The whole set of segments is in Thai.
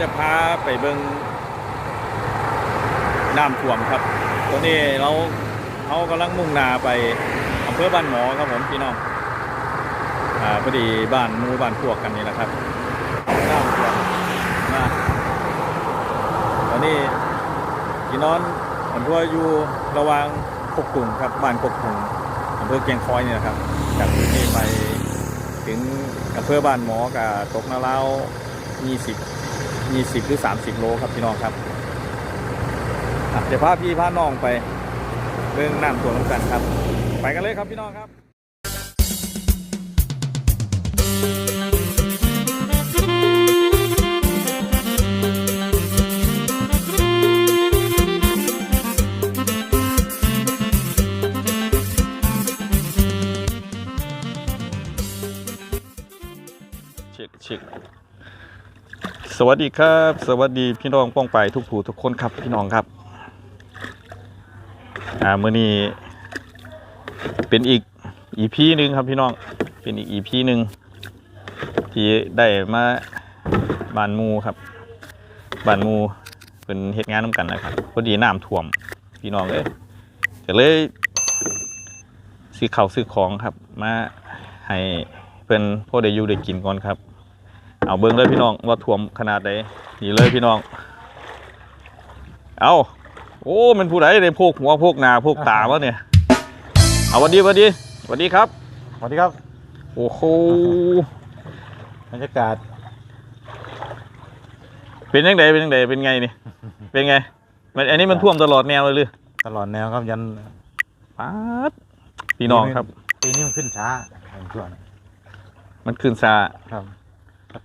จะพาไปเบิ่งน้ำท่วมครับตอนนี้เราเขากำลังมุ่งหนาไปอำเภอบ้านหมอครับผมพี่น้องอ่าพอดีบ้านมูบ้านพวกกันนี่แหละครับน้ำท่วมมาตอนนี้กินนอนผมทัวร์อยู่ระหว่างกกตุงครับบ้านกกตุงอำเภอเกียงคอยนี่ยนะครับจากที่นี่ไปถึงอำเภอบ้านหมอกับตกนาเล้า20 20 หรือ 30 โลครับพี่น้องครับเดี๋ยวพาพี่พาน้องไปเรื่องน้ำตัวน้ำกันครับ ไปกันเลยครับพี่น้องครับ สวัสดีครับ สวัสดีพี่น้องป้องไปทุกผู้ทุกคนครับพี่น้องครับ อ่ามื่อนี้เป็นอีกอีพีหนึ่งครับพี่น้องเป็นอีกอีพีหนึ่งที่ได้มาบานมูครับบานมูเป็นเหตุงานน้ำกันนะครับพอดีน้ำท่วมพี่น้องเอ้ยก็เลยซื้อข้าวซื้อของครับ มาให้เพื่อนพ่อได้อยู่ได้กินก่อนครับ เอาเบิ้งเลยพี่น้องว่าท่วมขนาดใดนี่เลยพี่น้อง เอาโอ้มันผู้ใดได้พกหัวพกหน้าพกตาวะเนี่ย เอาหวันดีหวันดีหวันดีครับ สวัสดีครับโอ้โหบรรยากาศ เป็นยังไงเป็นยังไงเป็นไงนี่ เป็นไง มันอันนี้มันท่วมตลอดแนวเลยหรือตลอดแนวครับยันป๊าดพี่น้องครับปีนี้มันขึ้นช้าช่วงมันขึ้นซาครับแต่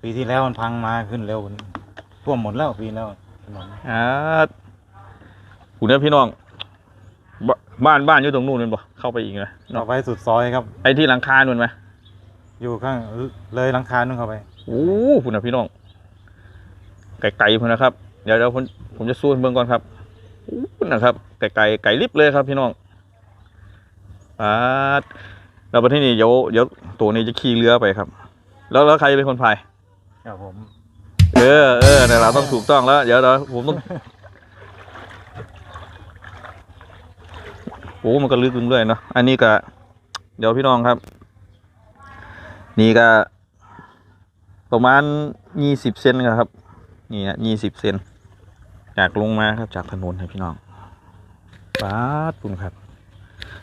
ปีที่แล้วมันพังมาขึ้นเร็วท่วมหมดแล้วปีแล้วถนนอ่าผู้เนี่ยพี่น้องบบ้านบ้านอยู่ตรงนู้นนั่นบ่เข้าไปอีกนะออกไปสุดซอยครับ ไอ้ที่หลังคานู่นไหมอยู่ข้างเลยหลังคานึงเข้าไปโอ้ผู้นะพี่น้องไก่ๆพุ่นนะครับเดี๋ยวเดี๋ยวผมผมจะซูมเบิ่งก่อนครับอู้พุ่นนะครับไก่ไก่ไก่ลิบเลยครับ พี่น้องอ่าแล้วประเทศนี้เดี๋ยวเดี๋ยวตัวนี้จะขี่เรือไปครับ แล้วแล้วใครเป็นคนพาย ครับผม เออเออเนี่ยเราต้องถูกต้องแล้ว เดี๋ยวเดี๋ยวผมต้องโอ้มันก็ลึกลงเรื่อยเนาะอันนี้ก็ เดี๋ยวพี่น้องครับ นี่ก็ ประมาณยี่สิบเซนครับ นี่ฮะยี่สิบเซนจากลงมาครับจากถนนครับพี่น้องปาดปุ่นครับ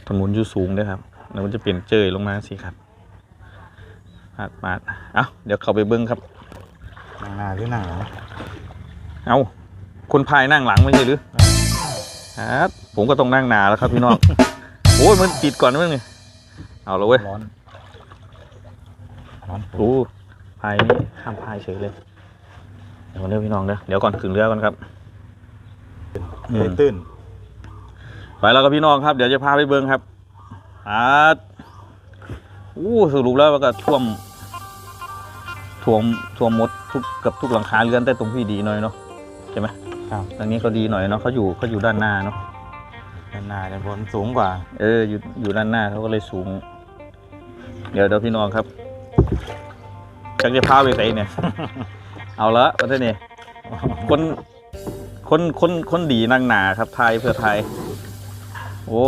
ถนนอยู่สูงด้วยครับแล้วมันจะเปลี่ยนเจยลงมาสิครับปาดปาดเอ้าเดี๋ยวเข้าไปเบิ้งครับ นั่งหน้าหรือนั่งหลังเอาคนพายนั่งหลังไม่ใช่หรือครับผมก็ต้องนั่งหนาแล้วครับพี่น้อง โอ้ยมันติดก่อนนะมึงนี่เอาละเว้ยร้อนร้อนโอ้พายนี่ห้ามพายเฉยเลยเดี๋ยวเดี๋ยวพี่น้องเดี๋ยวเดี๋ยวก่อนขึ้นเรือก่อนครับเลยตื้นไปแล้วครับพี่น้องครับ เดี๋ยวจะพาไปเบิ้งครับอ่าอู้สรุปแล้วว่าก็ท่วม ท่วมท่วมหมดทุกเกับทุกหลังคาเรือนแต่ตรงพี่ดีหน่อยเนาะใช่ไหมครับตรงนี้เขาดีหน่อยเนาะเขาอยู่เขาอยู่ด้านหน้าเนาะด้านหน้าจะผลสูงกว่า เอออยู่อยู่ด้านหน้าเขาก็เลยสูง เดี๋ยวเดี๋ยวพี่น้องครับจักจะพาไปไหนเนี่ย เอาละวันนี้คนคนคนคนดีนั่งหนาครับไทยเพื่อไทย โอ้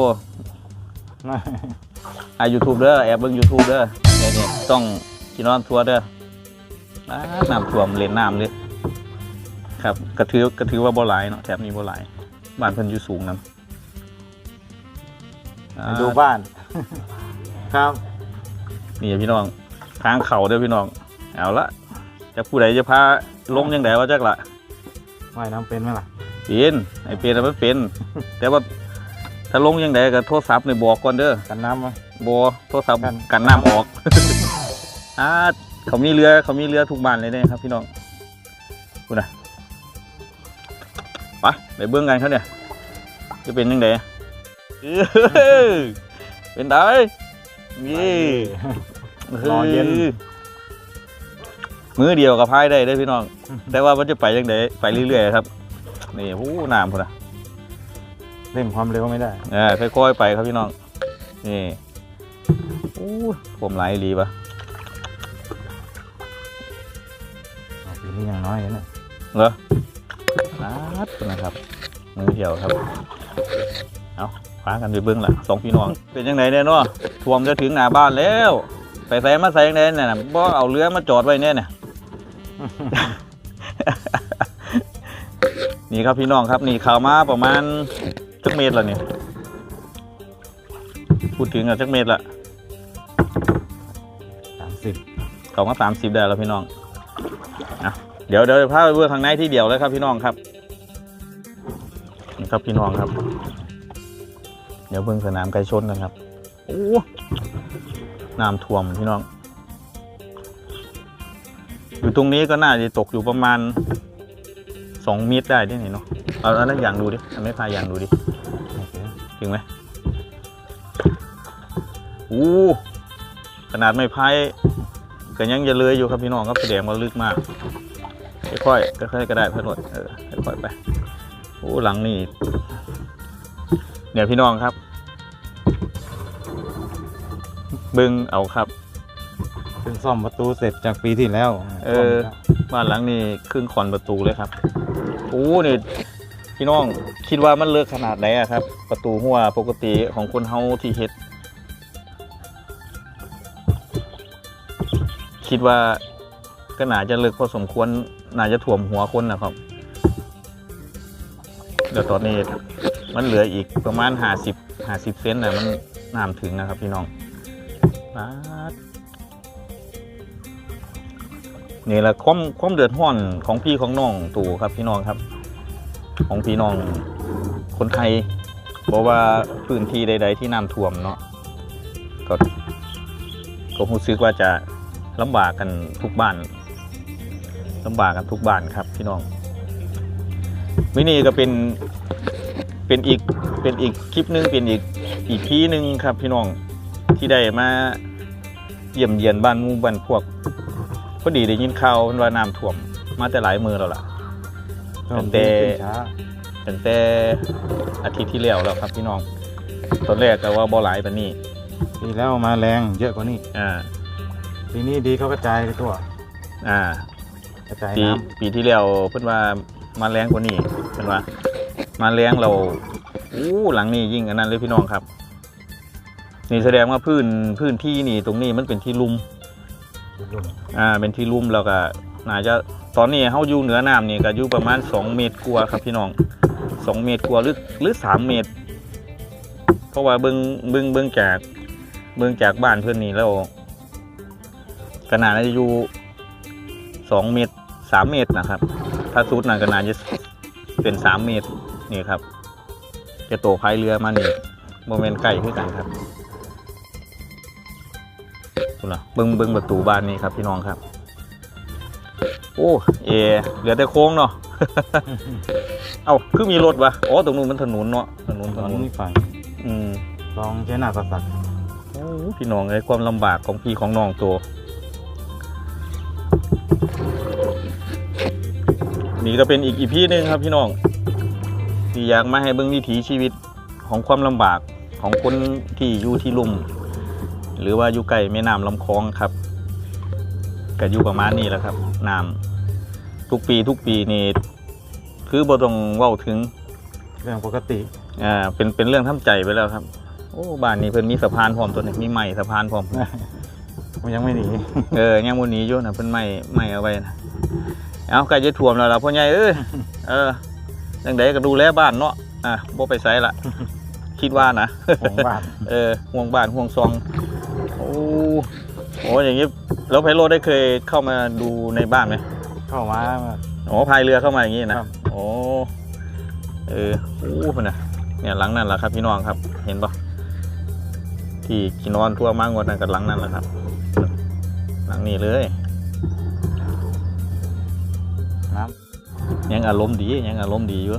อายูทูบเด้อแอบเบิ้งยูทูบเด้อเนี่ยเนี่ยต้องกินนอนทัวร์เด้ออ่า น้ำท่วมเลนน้ำเลยครับกระถือกระถือว่าบ่หลายเนาะแถบนี้บ่หลายบ้านเพิ่นอยู่สูงนํอ่าไปดูบ้าน ครับนี่พี่น้องทางเขาเด้อพี่น้องเอาละจะผู้ใดจะพาลงยังไงว่าจักละว่ายน้ำเป็นไหมล่ะเป็นไอเป็นอะมันเป็น แต่ว่าถ้าลงยังไงก็โทรศัพท์ในบอกก่อนเด้อกันน้ำไหมบอโทรศัพท์กันกันน้ำออกอ่า เขามีเรือเขามีเรือทุกบ้านเลยเนี่ยครับพี่น้องคุณนะไปไปเบื้องกันเขาเนี่ยจะเป็นยังไงเออเป็นไดนี่รอเย็นมือเดียวกับพายได้ได้อพี่น้อง แต่ว่ามันจะไปยังไงไปเรื่อยๆครับนี่หูน้ำพุ่นนะเร่งความเร็วไม่ได้เออค่อยๆไปครับพี่น้องนี่อู้ผมไหลายอีหลีปะ อาปีนี้ยังน้อยอยู่นะเหรอนัดนะครับมือเดียวครับ เอาพากันไปเบิ้งละสองพี่น้อง เป็นยังไงเนี่ยเนาะท่วมจะถึงหน้าบ้านแล้วไปใส่มาใส่ยังไงเนี่ยนะบ่เอาเรือมาจอดไว้เนี่ยเนี่ยนี่ครับพี่น้องครับนี่ข่าวมาประมาณจักเมตรละเนี่ยพูดถึงอะจักเมตรละสามสิบเขามาสามสิบได้แล้วพี่น้องอะ เดี๋ยวเดี๋ยวพาไปเบื้องข้างในที่เดียวเลยครับพี่น้องครับนี่ครับพี่น้องครับ เดี๋ยวเบื้องสนามไก่ชนกันครับโอ้น้ำท่วมพี่น้อง อยู่ตรงนี้ก็น่าจะตกอยู่ประมาณสองเมตรได้ที่ไหนเนาะเอาอันนั้นอย่างดูดิอันไม่พายอย่างดูดิโอเคถึงไหมอู้ขนาดไม่พายก็ยังจะเลยอยู่ครับพี่น้องครับแสดงว่าลึกมาก ค่อยๆค่อยๆก็ได้เพื่อนหมดเออค่อยๆไปโอ้หลังนี่เนี่ยพี่น้องครับ บึงเอาครับ เพิ่งซ่อมประตูเสร็จจากปีที่แล้วเออ บ้านหลังนี้ครึ่งขอนประตูเลยครับโอ้นี่พี่น้องคิดว่ามันเลิกขนาดไหนอะครับ ประตูหัวปกติของคนเฮาที่เฮ็ดคิดว่าก็น่าจะเลิกพอสมควร น่าจะถ่วมหัวคนนะครับเดี๋ยวตอนนี้มันเหลืออีกประมาณห้าสิบห้าสิบเซนน่ะมันน้ำถึงนะครับพี่น้องนี่แหละความความเดือดร้อนของพี่ของน้องตู่ครับพี่น้องครับ ของพี่น้องคนไทยบอกว่าพื้นที่ใด ๆ ที่น้ำท่วมเนาะก็ก็รู้สึกว่าจะลำบากกันทุกบ้าน ลำบากกันทุกบ้านครับพี่น้องวินี่ก็เป็นเป็นอีกเป็นอีกคลิปหนึงเป็นอีกอีกที่หนึ่งครับพี่น้องที่ได้มาเยี่ยมเยียนบ้านหมู่บ้านพวกพอดีได้ยินข่าวว่าน้ำท่วม มาแต่หลายมือแล้วล่ะซ่อมแต่ขึ้นช้าตั้งแต่อาทิตย์ที่แล้วแล้วครับพี่น้องตอนแรกก็ว่าบ่หลายปานนี้ปีแล้วมาแรงเยอะกว่านี้อ่าปีนี้ดีเขากระจายไปทั่วอ่า กระจายปีน้ปีที่แล้วเพิ่นว่ามาแรงกว่านี้เพิ่นว่า มาแรงเราอู้หลังนี้ยิ่งอันนั้นเลยพี่น้องครับ นี่แสดงว่าพื้นพื้นที่นี่ตรงนี้มันเป็นที่ลุ่มำลุ่มอ่าเป็นที่ลุ่มแล้วก็น่าจะตอนนี้เฮาอยู่เหนือน้ำนี่ก็อยู่ประมาณ 2 เมตรกว่าครับพี่น้อง 2 เมตรกว่าหรือหรือ 3 เมตร เพราะว่าเบิ่งเบิ่งเบิ่งจากเบิ่งจากบ้านเพื่อนนี่แล้วขนาดน่าจะอยู่ 2 เมตร 3เมตรนะครับ ถ้าสุดน่ะก็น่าจะเป็น3เมตรนี่ครับ จะโตพายเรือมานี่โมเมนต์ไก่คือกันครับคุณล่ะเบิ่งเบิ่งประตูบ้านนี่ครับพี่น้องครับ โอ้เอเหลือแต่โค้งเนาะเอ้าคือมีรถวะอ๋อตรงนู้นมันถนนเนาะถนนตถอนนนนี้ฝั่งอืมคลองใช้หน้าสักโอ้พี่น้องไอ้ยความลำบากของพี่ของน้องตัว นี่ก็เป็นอีกอีพีหนึ่งครับพี่น้องที่อยากมาให้เบิ่งวิถีชีวิตของความลำบากของคนที่อยู่ที่ลุ่ม หรือว่าอยู่ใกล้แม่น้ำลำคลองครับก็อยู่ประมาณนี้แหละครับน้ำทุกปีทุกปีนี่คือบ่ต้องเว้าถึงเรื่องปกติอ่าเป็นเป็นเรื่องทำใจไปแล้วครับ โอ้บ้านนี้เพิ่นมีสะพานพร้อมตัวนี้มีไม้สะพานพร้อมมันยังไม่หนีเออยังบนนี้อยู่นะเพิ่นไม่ไม่เอาไว้นะ เอาใกล้จะท่วมแล้วล่ะพ่อใหญ่เอ้ยเออจังไดก็ดูแลบ้านเนาะอะบ่ไปไสละคิดว่านะของบ้านเออห่วงบ้านห่วงซองโอ้โหอย่างนี้แล้วไพโรจน์ได้เคยเข้ามาดูในบ้านไหมเข้ามาโอ้พายเรือเข้ามาอย่างนี้นะครับโอ้เออโอ้พุ่นนะเนี่ยหลังนั่นแหละครับพี่น้องครับ เห็นปะที่กินนอนทั่วมางวดนั่นกับหลังนั่นแหละครับ หลังนี้เลย น้ยังอารมณ์ดียังอารมณ์ดีอยู่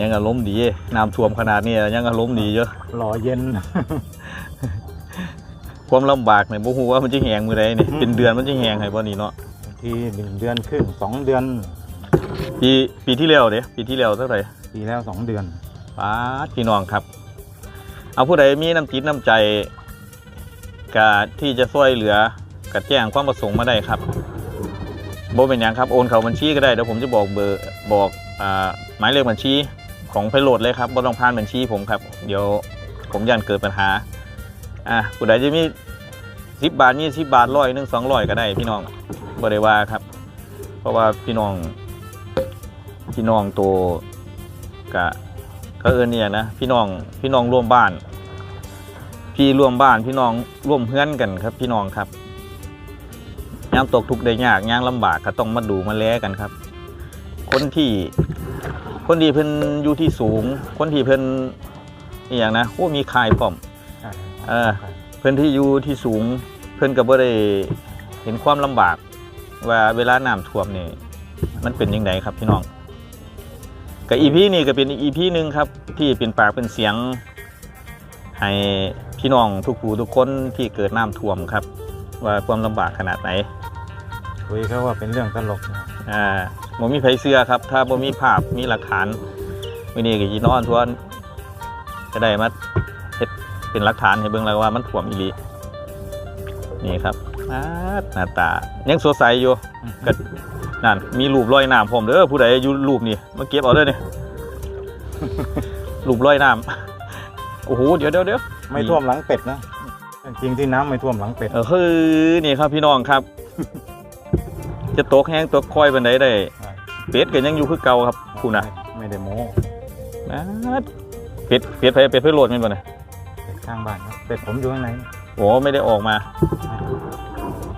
ยังอารมณ์ดีน้ำท่วมขนาดนี้ยังอารมณ์ดีอยู่ำหล่อเย็น ความลำบากเนี่ยบ่ฮู้ว่ามันจะแหงมือใดนี่เป็นเดือนมันจะแหงให้บ่นี่เนาะบางทีหนึ่งเดือนครึ่งสองเดือน ปีปีที่แล้วเด้ปีที่แล้วเท่าไหร่ปีแล้วสองเดือนป้าดพี่น้องครับ เอาผู้ใดมีน้ำจิตน้ำใจกะที่จะช่วยเหลือ กะแจ้งความประสงค์มาได้ครับบ่เป็นหยังครับโอนเขาบัญชีก็ได้เดี๋ยวผมจะบอกเบอร์บอกอ่าหมายเลขบัญชีของไพโรดเลยครับบ่ต้องผ่านบัญชีผมครับ เดี๋ยวผมยันเกิดปัญหาอะผู้ใดจะมีสิบบาทนี่สิบบาทร้อยหนึ่งสองร้อยก็ได้พี่น้องบ่ได้ว่าครับ เพราะว่าพี่น้องพี่น้องโตกะก็เอินเนี่ยนะพี่น้องพี่น้องร่วมบ้าน พี่ร่วมบ้านพี่น้องร่วมเพื่อนกันครับ พี่น้องครับ ยามตกทุกข์ได้ยากยามลำบากก็ต้องมาดูมาแลกันครับ คนที่คนที่เพิ่นอยู่ที่สูง คนที่เพิ่นอหย่างนะโอ้มีคายพร้อมใช่เออเพื่อนที่อยู่ที่สูง เพื่อนก็บ่ได้เห็นความลำบาก ว่าเวลาน้ำท่วมนี่มันเป็นยังไงครับพี่น้องกับอีพีนี่ก็เป็นอีพีหนึ่งครับ ที่เป็นปากเป็นเสียง ให้พี่น้องทุกผู้ทุกคนที่เกิดน้ำท่วมครับ ว่าความลำบากขนาดไหนคุยเขาว่าเป็นเรื่องตลกนะอ่าบ่มีไผเสื้อครับ ถ้าบ่มีภาพมีหลักฐานมื้อนี้ก็สินอนทวนจะได้มาเฮ็ดเป็นหลักฐานให้เบิ่งแล้วว่ามันท่วมอีหลีนี่ครับอาดหน้าตา ยังสดใสอยู่ก็นั่นมีรูปรอยน้ำผมเด้อผู้ใดอยู่รูปนี่มาเก็บเอาเด้อนี่ รูปรอยน้ำโอ้โหเดี๋ยวเดี๋ยวเดี๋ยวไม่ท่วมหลังเป็ดนะ จริงที่น้ำไม่ท่วมหลังเป็ด เออคือนี่ครับพี่น้องครับ จะตกแห้งตกคอยบันไดได้ใช่ เป็ดก็ยังอยู่คือเก่าครับคุณนะไม่ได้โม้นะเป็ดเป็ดไปเป็ดเพื่อโหลดแมันบ่เนี่ยเป็ดข้างบ้านครับเป็ดผมอยู่ข้างในโอ้ไม่ได้ออกมา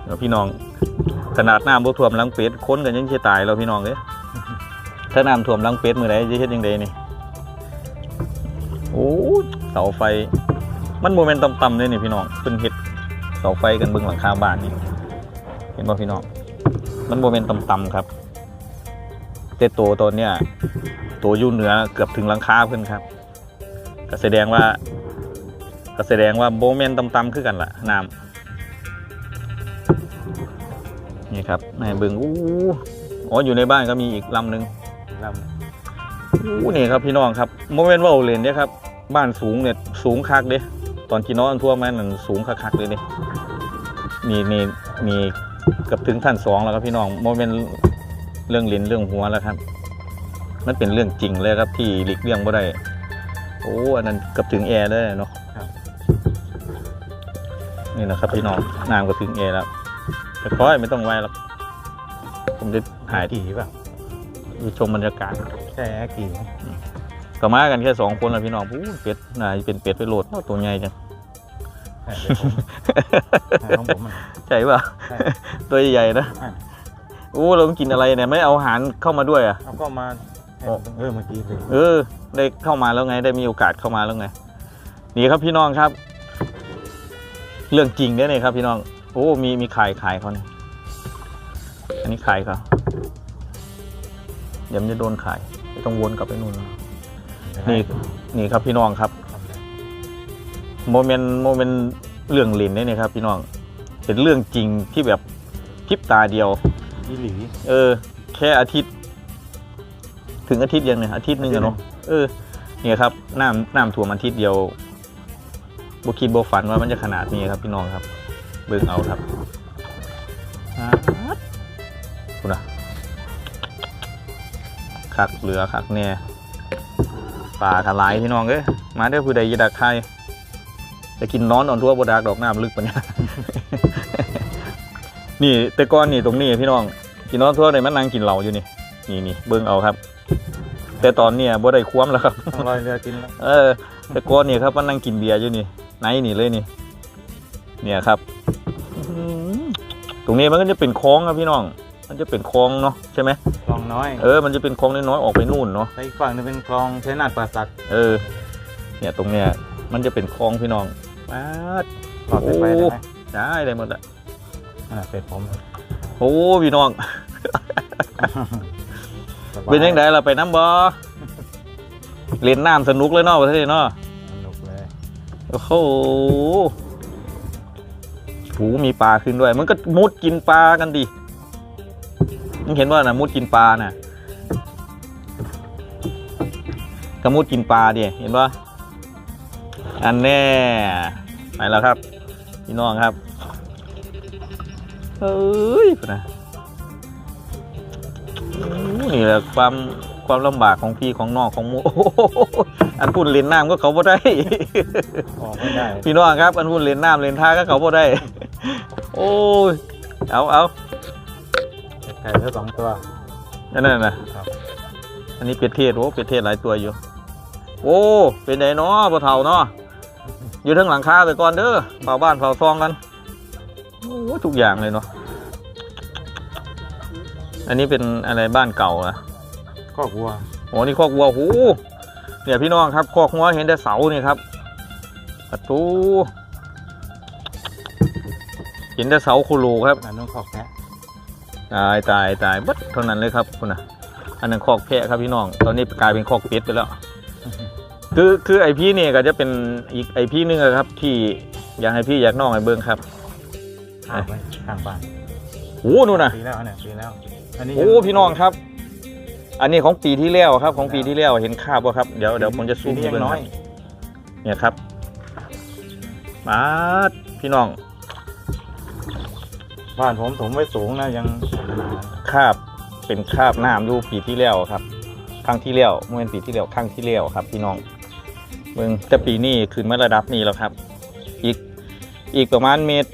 เดี๋ยวพี่น้อง ขนาดน้ำบ่ท่วมหลังเป็ดคนกันยังเชี่ตายแล้วพี่น้องเอ้ยถ้าน้ำท่วมหลังเป็ดมือไหนจะเฮ็ดยังไงนี่โอ้เสาไฟ มันโมเมนต์ต่ำๆเลยนี่พี่น้องเป็นเห็ดเสาไฟกันเบิ่งหลังคาบ้านนี่เห็นป่ะพี่น้องมันโมเมนต์ต่ำๆครับแต่ตัวตัวเนี้ยตัวอยู่เหนือเกือบถึงหลังคาเพิ่นครับ ก็แสดงว่าก็แสดงว่าโมเมนต์ต่ำๆคือกันละน้ำนี่ครับในเบิ่งอู้อ๋ออยู่ในบ้านก็มีอีกลำหนึ่งลำอู้นี่ครับพี่น้องครับโมเมนต์ว่าเลนเนี่ยครับ บ้านสูงเนี่ยสูงคักเด้ อนกินนอนทั่วแม่นั่นสูงคักๆเลยเด้นี่นี่นี่เกับถึงท่านสองแล้วครับพี่น้องโมเมนต์เรื่องลิ้นเรื่องหัวแล้วครับ มันเป็นเรื่องจริงเลยครับที่หลีกเลี่ยงไม่ได้โอ้อันนั้นเกับถึงแอร์เลยเนาะนี่นะครับพี่น้องน้ำก็ถึงแอร์แล้วแต่ค่อยไม่ต้องไวหรอกผมจะำถ่ายกี่ป่ะดูชมบรรยากาศใช่แอร์กี่ก็มากันแค่สองคนแหละพี่น้องอู้เป็ดน่าจะเป็นเป็ดไปโหลดโอ้ตัวใหญ่จัง ของผมมันใช่ป่ะใช่ตัวใหญ่ๆนะอะอู้เราต้องกินอะไรเนี่ยไม่เอาอาหารเข้ามาด้วยอะเอาก็มาโอ้เออเมื่อกี้เลยเออได้เข้ามาแล้วไงได้มีโอกาสเข้ามาแล้วไงนี่ครับพี่น้องครับ เรื่องจริงเนี่ยนี่ครับ พี่น้องโอ้มีมีขายขายเขาเนี่ยอันนี้ขายเขาเดี๋ยวมันจะโดนขายไม่ต้องวนกลับไปนู่นนี่นี่ครับพี่น้องครับ โมเมนต์โมเมนต์เรื่องลินเนี่ยนะครับ พี่น้องเป็นเรื่องจริงที่แบบพริบตาเดียว อีหลีเออ แค่อาทิตย์ ถึงอาทิตย์ยังเนี่ยอาทิตย์หนึงอะเนาะเออ เนี่ยครับน้ำน้ำท่วมอาทิตย์เดียวบคิดบฝันว่ามันจะขนาดนี้ครับ พี่น้องครับ เบิ่งเอาครับอ่าคุณอะคักเหลือคักเนี่ยป่าทลายพี่น้องเอ้ยมาได้อผู้ใดอยาดักใคร จะกินนอนอ่อนทั่วบดักดอกน้ำลึกปะเนี่ยนี่แต่ก่อนนี่ตรงนี้พี่น้องกินนอนทั่วเลยมันนั่งกินเหล้าอยู่นี่นี่นี่เบิ่งเอาครับ แต่ตอนเนี้ยบ่ได้คว้มแล้วครับต้องลอยเรือกินแล้วเออ แต่ก่อนนี่ครับมันนั่งกินเบียร์อยู่นี่ไหนนี่เลยนี่ เนี่ยครับอื้อหือตรงนี้มันก็จะเป็นคลองครับพี่น้อง มันจะเป็นคลองเนาะใช่ไหมคลองน้อย เออ มันจะเป็นคลองน้อยๆออกไปนู่นเนาะไปอีกฝั่งหนึงเป็นคลองใช้นาดป่าสัก เออ เนี่ยตรงเนี้ยมันจะเป็นคลองพี่น้อง ป๊าดหลอดไปไปได้ไหมได้ได้หมดอะอ่าเป็ดผมโอ้พี่น้อง สบาเป็นยังไงล่ะไปน้ำบ่เล่นน้ำสนุกเลยเนาะประเทศนี้เนาะ สนุกเลยโอ้โหหูมีปลาขึ้นด้วย มันก็มุดกินปลากันดิมึงเห็นว่านะมุดกินปลาน่ะก็มุดกินปลาดิเห็นปะอันแน่ ไปแล้วครับ พี่น้องครับเฮ้ยพุ่นนะโอ้นี่แหละความความลำบากของพี่ของน้องของหมูโอ้โหอันพูดเล่นน้ำก็เขาบ่ได้ออกไม่ได้ พี่น้องครับ อันพูดเล่นน้ำเล่นท่าก็เขาบ่ได้ โอ้ย เอาเอาไก่เท่าสองตัวนั่นน่ะนะครับอันนี้เป็ดเทศโอ้เป็ดเทศหลายตัวอยู่ โอ้ เป็นไงเนาะบ่เฒ่าเนาะ อยู่ทั้งหลังคาไปก่อนเด้อเผาบ้านเผาซองกันโอ้ทุกอย่างเลยเนาะอันนี้เป็นอะไรบ้านเก่าอะก็วัวโอ้นี่คอกวัวโหเนี่ยพี่น้องครับคอกหัวเห็นแต่เสานี่ครับประตูเห็นแต่เสาคูรูครับอันนู้นขอกแพะตายตายตายบัดเท่านั้นเลยครับคุณนะอันนั้นคอกแพะครับพี่น้อง ตอนนี้กลายเป็นคอกเป็ดไปแล้ว คือคือไอพี่นี่ก็จะเป็นอีกไอพี่นึงอะครับ ที่อยากให้พี่อยากน้องไอเบิ้งครับข้างไปข้างบ้านโอ้นู่นน่ะปีแล้วเนี่ยปีแล้ว อันนี้โอ้พี่น้องครับ อันนี้ของปีที่แล้วครับ ของปีที่แล้วเห็นคราบว่าครับเดี๋ยวเดี๋ยวผมจะซูปีมนี้ให้ยังเบิ้งน้คอรัยบเนี่ยครับมาดพี่น้องบ้านผมถมไว้สูงนะยังคราบเป็นคราบน้ำอยู่ปีที่แล้วครับ ครั้งที่แล้วเมื่อปีที่แล้วครั้งที่แล้วครับ พี่น้อง เบิ่งแต่ปีนี้ขึ้นมาระดับนี้แล้วครับ อีกอีกประมาณเมตร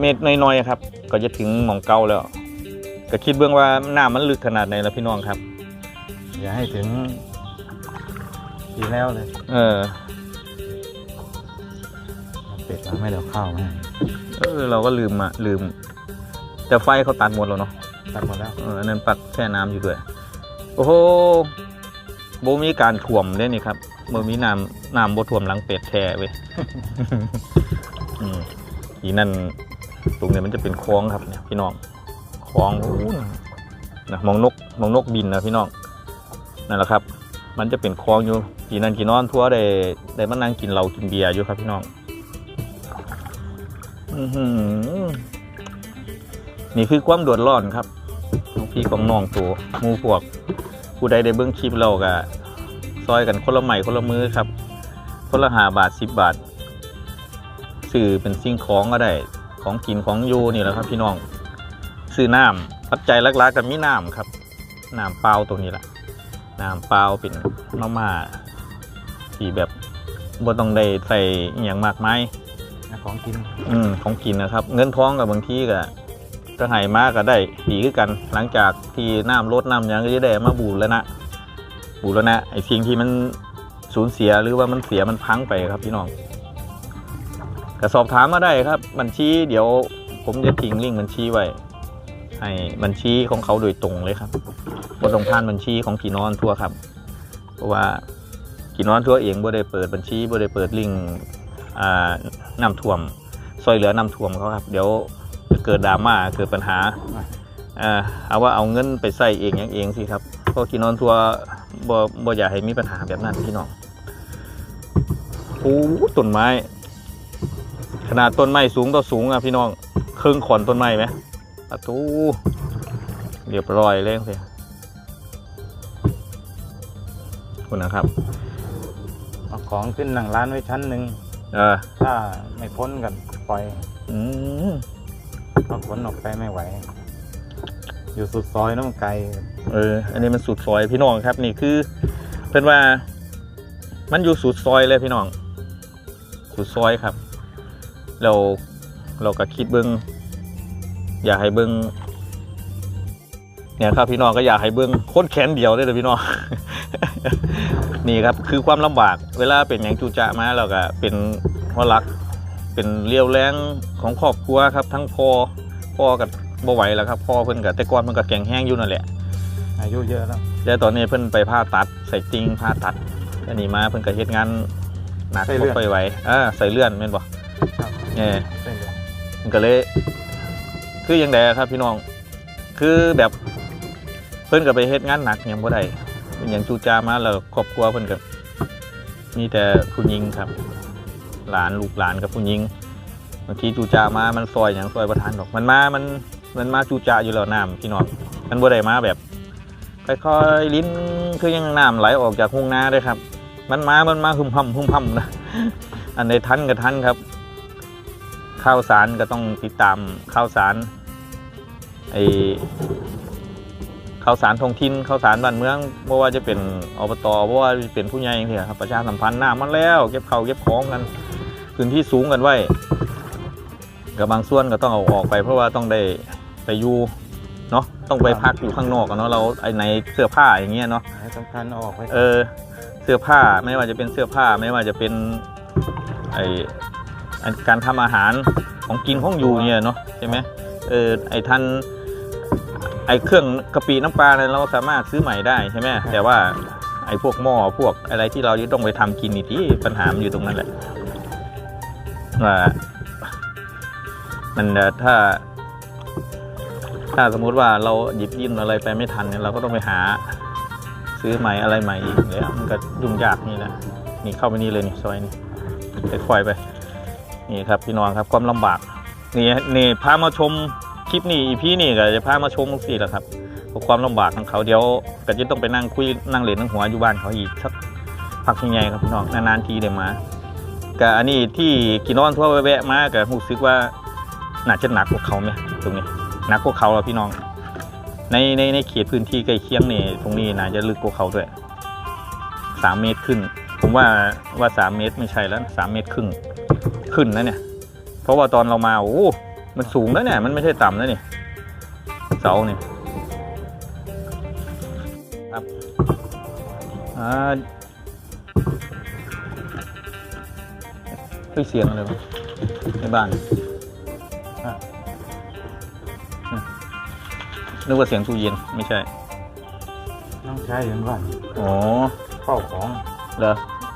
เมตรน้อยๆครับ ก็จะถึงหมองเก่าแล้ว ก็คิดเบื้องว่าน้ำมันลึกขนาดไหนแล้วพี่น้องครับ อย่าให้ถึงปีแล้วเลยเออเป็ดมาไม่เหลือข้าวไหมเออเราก็ลืมอะลืม แต่ไฟเขาตัดหมดแล้วเนาะตัดหมดแล้วเอออันนั้นปักแช่น้ำอยู่ด้วย โอ้โหโบมีการถ่วมได้นี่ครับโบมีน้ำน้ำโบถ่วมหลังเป็ดแช่เว้ยอืมอีนั่นตรงเนี้ยมันจะเป็นคลองครับเนี่ยพี่น้องคลองอู้นะมองนกมองนกบินนะพี่น้องนั่นแหละครับ มันจะเป็นคลองอยู่ปีนั้นกี่นอนทั่วได้ได้มานั่งกินเหล้ากินเบียร์อยู่ครับพี่น้องอือหือนี่คือความโดดร้อนครับของพี่ของน้องตัวหมูพวกผู้ใดได้เบิ้งคลิปเราก็ ซอยกันคนละใหม่คนละมือครับ คนละหาบาทสิบบาทซื้อเป็นสิ่งของก็ได้ของกินของอยู่นี่แหละครับพี่น้องซื้อน้ำปัจจัยหลักๆกับมีน้ำครับน้ำเปล่าตรงนี้แหละน้ำเปล่าเป็นมาม่าที่แบบบ่ต้องได้ใส่อหย่างมากมายนะของกิน อืมของกินนะครับ เงินท้องกับบางทีก็ก็ใหายมากก็ได้ดีขึ้นกัน หลังจากที่น้ำลดน้ำหยังก็จะได้มาบูรณะ บูรณะไอ้สิ่งที่มันสูญเสียหรือว่ามันเสียมันพังไปครับพี่น้องก็สอบถามมาได้ครับ บัญชีเดี๋ยวผมจะทิ้งลิงก์บัญชีไว้ให้บัญชีของเขาโดยตรงเลยครับบ่ต้องผ่านบัญชีของกี่นอนทั่วครับ เพราะว่ากี่นอนทั่วเองบ่ได้เปิดบัญชีบ่ได้เปิดลิงก์อ่าน้ำท่วมซอยเหลือน้ำท่วมเขาครับ เดี๋ยวเกิดดราม่าเกิดปัญหาอ่าเอาว่าเอาเงินไปใส่เองอย่างเองสิครับเพราะกินนอนทัว บ่บ่อยากให้มีปัญหาแบบนั้นพี่น้องโอ้ต้นไม้ ขนาดต้นไม้สูงต่อสูงอะพี่น้องครึ่งขอนต้นไม้ไหมประตูเรียบร้อยเลยสิคุณนะครับเอาของขึ้นหนังร้านไว้ชั้นหนึ่งเออถ้าไม่พ้นกันปล่อยอืมเอาขนออกไปไม่ไหว อยู่สุดซอยน้ำไกลเออ อันนี้มันสุดซอยพี่น้องครับ นี่คือ เพื่อนว่า มันอยู่สุดซอยเลยพี่น้อง สุดซอยครับ เราเราก็คิดเบิ้งอยากให้เบิ้งเนี่ยครับพี่น้องก็อยากให้เบิ้งโค้นแขนเดียวได้เลยพี่น้องนี่ครับคือความลำบาก เวลาเป็นอย่างจูจะมาเราก็เป็นหัวหลัก เป็นเรียวแรงของครอบครัวครับ ทั้งพ่อพ่อกับ บ่ไหวแล้วครับพ่อเพิ่นกับแต่ก่อนเพิ่นก็แข็งแห้งอยู่นั่นแหละอายุเยอะแล้วแต่ตอนนี้เพิ่นไปผ่าตัดใส่ติงผ่าตัดอันนี้มาเพิ่นก็เฮ็ดงานหนักใส่เลืบ่อดค่อยไหวอ่าใส่เลื่อนแม่นบ่ครับเออเส้นเดียวมันก็เลย คือยังไงครับพี่น้อง คือแบบเพิ่นก็ไปเฮ็ดงานหนักหยังบ่ได้เป็นหยังจูจามาแล้วครอบครัวเพิ่นก็มีแต่ผู้หญิงครับ หลานลูกหลานกับผู้หญิงบางทีจูจามามันซอยหยังซอยประทานดอกมันมามัน มันมาจูจาอยู่แล้วน้ำพี่น้องมันบ่ได้มาแบบค่อยๆลิ้นคือยังน้ำไหลออกจากห้องนาด้อครับ มันมา มันมาหึมพำหึมพ่ำนะอันในทันกับทันครับ ข้าวสารก็ต้องติดตามข้าวสารไอข้าวสารท้องถิ่นข้าวสารบ้านเมืองเพราะว่าจะเป็นอบตเพราะว่าจะเป็นผู้ใหญ่เองเงี้ยครับประชาสัมพันธ์หน้ามันแล้ว เก็บเขาเก็บของกันพื้นที่สูงกันไว้กับบางส่วนก็ต้องเอาออกไปเพราะว่าต้องได้ ไปอยู่เนาะต้องไปพักอยู่ข้างนอกกันเนาะเราไอในเสื้อผ้าอย่างเงี้ยเนาะให้สำคัญเอาออกไปเออเสื้อผ้าไม่ว่าจะเป็นเสื้อผ้าไม่ว่าจะเป็นไออันการทำอาหารของกินของอยู่เนี่ยเนาะใช่ไหมเออไอท่านไอเครื่องกะปิน้ำปลาเนี่ยเราสามารถซื้อใหม่ได้ใช่ไหมแต่ว่าไอพวกหม้อพวกอะไรที่เราจะต้องไปทำกินนี่ที่ปัญหามันอยู่ตรงนั้นแหละว่ามันเอ่อถ้า ถ้าสมมุติว่าเราหยิบยื่นอะไรไปไม่ทันเนี่ยเราก็ต้องไปหาซื้อใหม่อะไรใหม่อีกแล้วมันก็ยุ่งยากนี่นะนี่เข้าไปนี่เลยนี่ซอยนี่ค่อยๆไป นี่ครับพี่น้องครับความลำบากนี่นี่พามาชมคลิปนี้อีพีนี่ก็จะพามาชมสิแหละครับความลำบากของเขาเดี๋ยวก็จะต้องไปนั่งคุยนั่งเล่นนั่งหัวอยู่บ้านเขาอีกสักพักใหญ่ครับพี่น้องนานๆทีเดี๋ยวมาก็อันนี้ที่กินนอนทั่วแวะมาก็รู้สึกว่าน่าจะหนักกว่าเขาไหมตรงนี้ นักกว่าเขาแล้วพี่น้อง ในในในเขตพื้นที่ใกล้เคียงนี่ตรงนี้น่าจะลึกกว่าเขาด้วยสามเมตรขึ้น ผมว่าว่าสามเมตรไม่ใช่แล้วสามเมตรครึ่งขึ้นนะเนี่ย เพราะว่าตอนเรามาโอ้มันสูงแล้วเนี่ย มันไม่ใช่ต่ำแล้วนี่เสาเนี่ยครับอ่าเฮ้ยเสียงอะไรในบ้าน นึกว่าเสียงตู้เย็นไม่ใช่ต้องใช้เห็นว่าอ๋อเข้าของเหรอ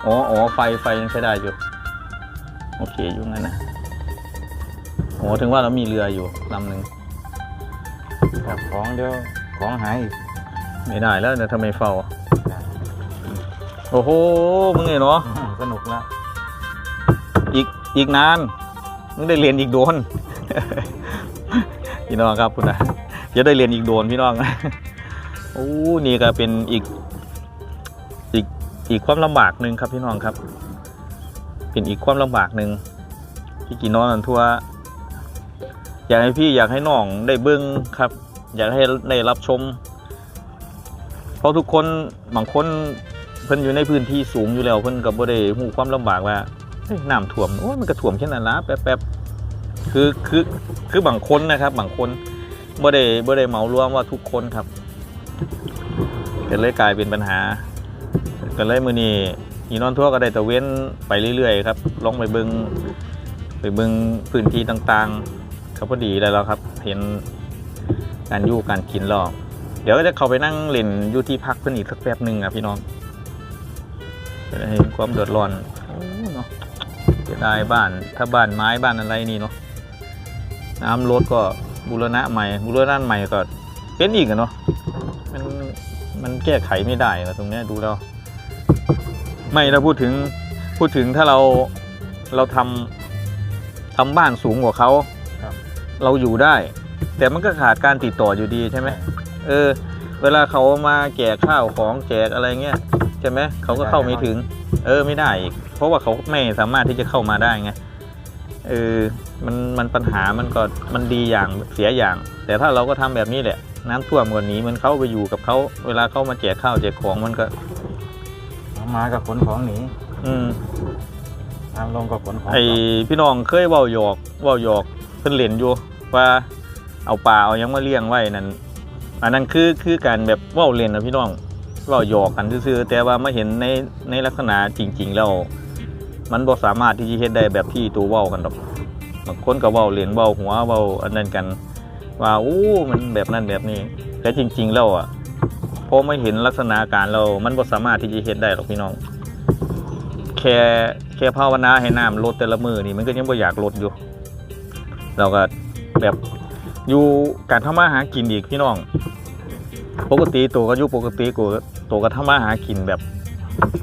อ๋ออ๋อไฟไฟยังใช้ได้อยู่ โอเคอยู่งั้นนะโอ้ถึงว่าเรามีเรืออยู่ลำหนึ่งเข้าของเดี๋ยวของหายอีกไม่ได้แล้วเนี่ยทำไมเฝ้า โอ้โหมึงเนี่ยเนาะสนุกละอีกอีกนาน มึงได้เรียนอีกโดน พี่น้องครับคุณนะ จะได้เรียนอีกโดนพี่น้องโอ้นี่ก็เป็นอีกอีกอีกความลำบากหนึ่งครับพี่น้องครับ เป็นอีกความลำบากหนึ่งที่กินน้อนกันทั่ว อยากให้พี่อยากให้น้องได้เบิ้งครับ อยากให้ได้รับชม เพราะทุกคนบางคนเพิ่นอยู่ในพื้นที่สูงอยู่แล้วเพิ่นก็บ่ได้ฮู้ความลำบากว่าน้ำท่วมโอ้มันก็ท่วมแค่นั้นละแป๊บๆคือคือคือบางคนนะครับ บางคน บ่ได้บ่ได้เหมารวมว่าทุกคนครับก็เลยกลายเป็นปัญหาก็เลยมือนี้อีนอนทั่วก็ได้ตะเว้นไปเรื่อยๆครับลองไปเบิงไปเบิงพื้นที่ต่างๆก็พอดีแล้วล่ะครับ เห็นการยู่การกินหรอบเดี๋ยวก็จะเข้าไปนั่งเล่นอยู่ที่พักเพื่อนอีกสักแป๊บหนึ่งอะพี่น้องจะได้เห็นความเดือดร้อนโอ้เนาะจะได้บ้านถ้าบ้านไม้บ้านอะไรนี่เนาะน้ำรถก็ บูรณะใหม่บูรณะใหม่ก็เป็นอีกอะเนาะมันมันแก้ไขไม่ได้อะตรงเนี้ยดูแล้วไม่เราพูดถึงพูดถึงถ้าเราเราทำทำบ้านสูงกว่าเขาครับเราอยู่ได้ แต่มันก็ขาดการติดต่ออยู่ดีใช่ไหมเออ เวลาเขามาแจกข้าวของแจกอะไรเงี้ยใช่ไหมเขาก็เข้าไม่ถึง เออไม่ได้อีกเพราะว่าเขาไม่สามารถที่จะเข้ามาได้ไง เออมันมันปัญหามันก็มันดีอย่างเสียอย่าง แต่ถ้าเราก็ทำแบบนี้แหละ น้ำท่วมกว่านี้มันเข้าไปอยู่กับเขาเวลาเข้ามาแจกข้าวแจกของมันก็เอามากับขนของหนีอืมน้ำลงกับขนของไอพี่น้องเคยเว้าหยอกเว้าหยอกเพิ่นเล่นอยู่ว่าเอาปลาเอาหยังมาเลี้ยงไว้นั่นอันนั้นคือคือการแบบเว้าเล่นนะพี่น้องเว้าหยอกกันซื่อๆแต่ว่ามาเห็นในในลักษณะจริง ๆ แล้ว มันบ่สามารถที่จะเฮ็ดได้แบบที่ตัวเว้ากันดอกบางคนก็เว้าเล่นเว้าหัวเว้าอันนั้นกัน ว่าโอ้มันแบบนั้นแบบนี้ แต่จริง ๆ แล้วอะพอไม่เห็นลักษณะการเรา มันบ่สามารถที่จะเฮ็ดได้หรอกพี่น้อง แค่แค่ภาวนาให้น้ำลดแต่ละมือนี่มันก็ยังบ่อยากลดอยู่ เราก็แบบอยู่การทำมาหากินอีกพี่น้อง ปกติตัวก็อยู่ปกติกูตัวก็ทำมาหากินแบบ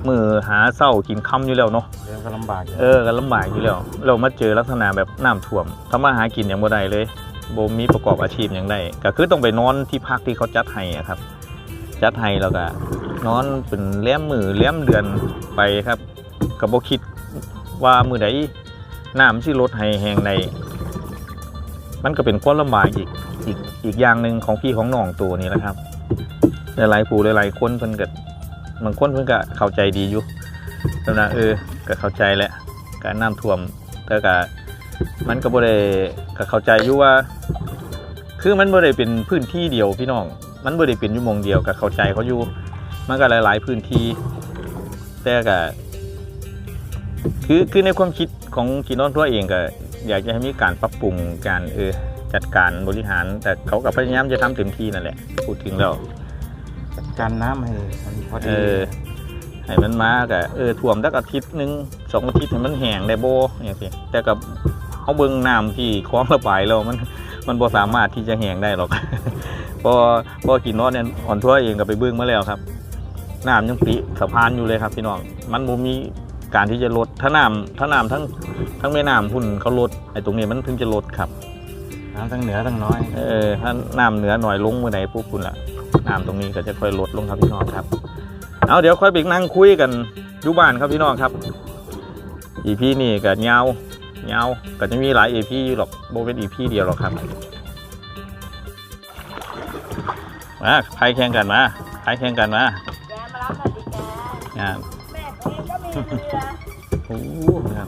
มือหาเศร้ากินค่ำอยู่แล้วเนาะเรื่องก็ลำบากอยู่เออก็ลำบากอยู่แล้วเรามาเจอลักษณะแบบน้ำท่วมทำมาหากินอย่างบ่ได้เลยบ่มีประกอบอาชีพอย่างใดก็คือต้องไปนอนที่พักที่เขาจัดให้อะครับ จัดให้แล้วก็นอนเป็นแล้มมือแล้มเดือนไปครับก็บ่คิดว่ามือใดน้ำที่ลดให้แห้งในมันก็เป็นความลำบากอีกอีกอีกอย่างหนึ่งของพี่ของน้องตัวนี้นะครับหลายๆผู้หลายๆคนเพิ่นก็ บางคนเพิ่นก็เข้าใจดีอยู่แล้วนะเออก็เข้าใจแหละการน้ำท่วมแต่ก็มันก็บ่ได้ก็เข้าใจอยู่ว่า คือมันบ่ได้เป็นพื้นที่เดียวพี่น้อง มันบ่ได้เป็นอยู่หมองเดียวก็เข้าใจเขาอยู่ มันก็หลาย ๆ พื้นที่ แต่ก็คือคือในความคิดของกีนอนทั่วเองก็อยากจะให้มีการปรับปรุงการเออจัดการบริหาร แต่เขาก็พยายามจะทำเต็มที่นั่นแหละพูดถึงแล้ว การน้ำให้มันพอเอดีอให้มันมาก็เออท่วมสักอาทิตย์หนึ่งสองอาทิตย์ให้มันแห้งได้โบอย่างนี้แต่กับเขาเบิ้งน้ำที่คลองระบายแล้วมันมันบ่สามารถที่จะแห้งได้หรอกเพอพอกินนอนเนี่ยอ่อนทั่วเองก็ไปเบิ้งมาแล้วครับน้ำยังปิสะพานอยู่เลยครับพี่น้องมันบ่มีการที่จะลดถ้าน้ำถ้าน้ำทั้งทั้งแม่น้ำพุ่นเขาลดไอ้ตรงนี้มันถึงจะลดครับ น้ำทั้งเหนือทั้งน้อย เออถ้าน้ำเหนือหน่อยลงเมื่อใดปุ๊บคุณละ น้ำตรงนี้ก็จะค่อยลดลงครับพี่น้องครับ เอาเดี๋ยวค่อยไปนั่งคุยกันอยู่บ้านครับพี่น้องครับอีพีนี่ก็ยาวยาวก็จะมีหลายอีพีอยู่หรอกโบเป็นอีพีเดียวหรอกครับมาพายแข่งกันมาพายแข่งกันมาแกมารับหน่อยดิแกงานแม่ตัวเองก็มีเรือโอ้โหครับ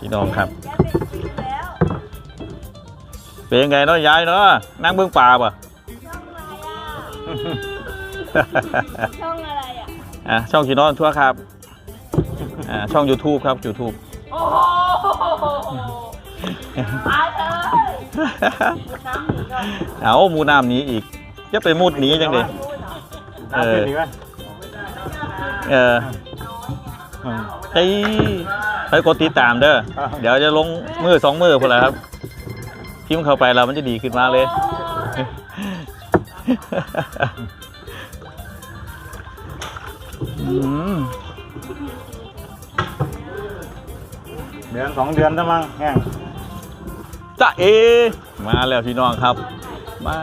พี่น้องครับแกเป็นจริงแล้วเป็นไงเนาะยายเนาะนั่งเบื้องป่าป่ะ ช่องอะไรอะ อะช่องกีนอนทั่วครับอ่าช่อง YouTube ครับ YouTube โอ้โหตายเลยน้ำหนีก่อนเอาหมูน้ำหนี้อีกจะไปมุดหนีจังเดพูดเหรอเออน้ำขึ้นดีไหมเอออืมไปไปกดติดตามเด้อเดี๋ยวจะลงมือสองมือพอแล้วครับพิมพ์เข้าไปแล้วมันจะดีขึ้นมากเลยอืม เดือนสองเดือนแล้วมั้งแห้งจ้าเอ มาแล้วพี่น้องครับ มา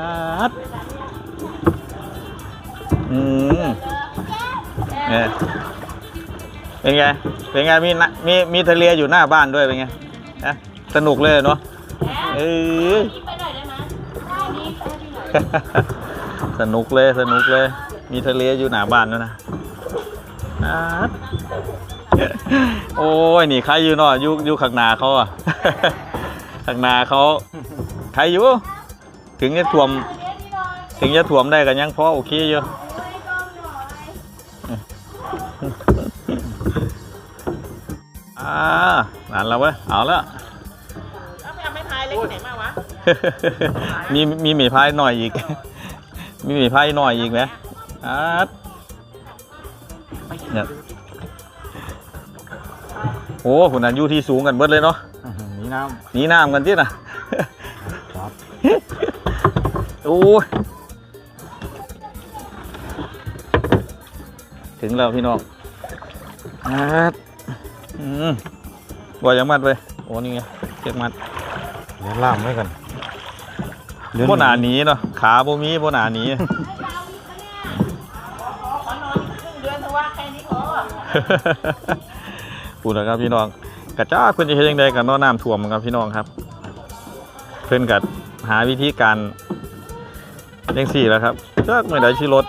ดอืมเนี่ยเป็นไง เป็นไง มีนะมีมีทะเลอยู่หน้าบ้านด้วยเป็นไงนะสนุกเลยเนาะเออนี่ไปหน่อยได้ไหมได้นี่แค่ที่ไหนสนุกเลย สนุกเลย มีทะเลอยู่หน้าบ้านด้วยนะนัด โอ้ยนี่ใครอยู่เนาะอยู่อยู่ข้างหน้าเขาอะข้างหน้าเขาใครอยู่ ถึงจะท่วมเรียนนี่หน่อยถึงจะท่วมได้กันยังพอโอเคอยู่โอ้ยกล้องหน่อยอ่านั่นแล้วเว้ยเอาละแล้วไปเอาไม้พายเล็กไหนมาวะ มีมีหมีพายหน่อยอีก มีหมีพายหน่อยอีกไหมอ่า เนี่ยโอ้คุณนันอยู่ที่สูงกันเบิดเลยเนาะอื้อหือหนีน้หนีน้ำกันที่น่ะำครับโอ้ยถึงแล้วพี่น้องอ่าอืมว่ายังมัดไว้โอ้นี่ไงเชือกมัดเดี๋ยวล่ามไว้กันเดือโบหนาหนีเนาะขาโบมีโบหนาหนีขอน ปูนะครับพี่น้องกระจ้าเพื่อนจะเฮ็ดยังไงกันน้อน้ำท่วมครับพี่น้องครับ เพื่อนกัดหาวิธีการเร่งสี่แล้วครับจ้าเมื่อใดชิรถ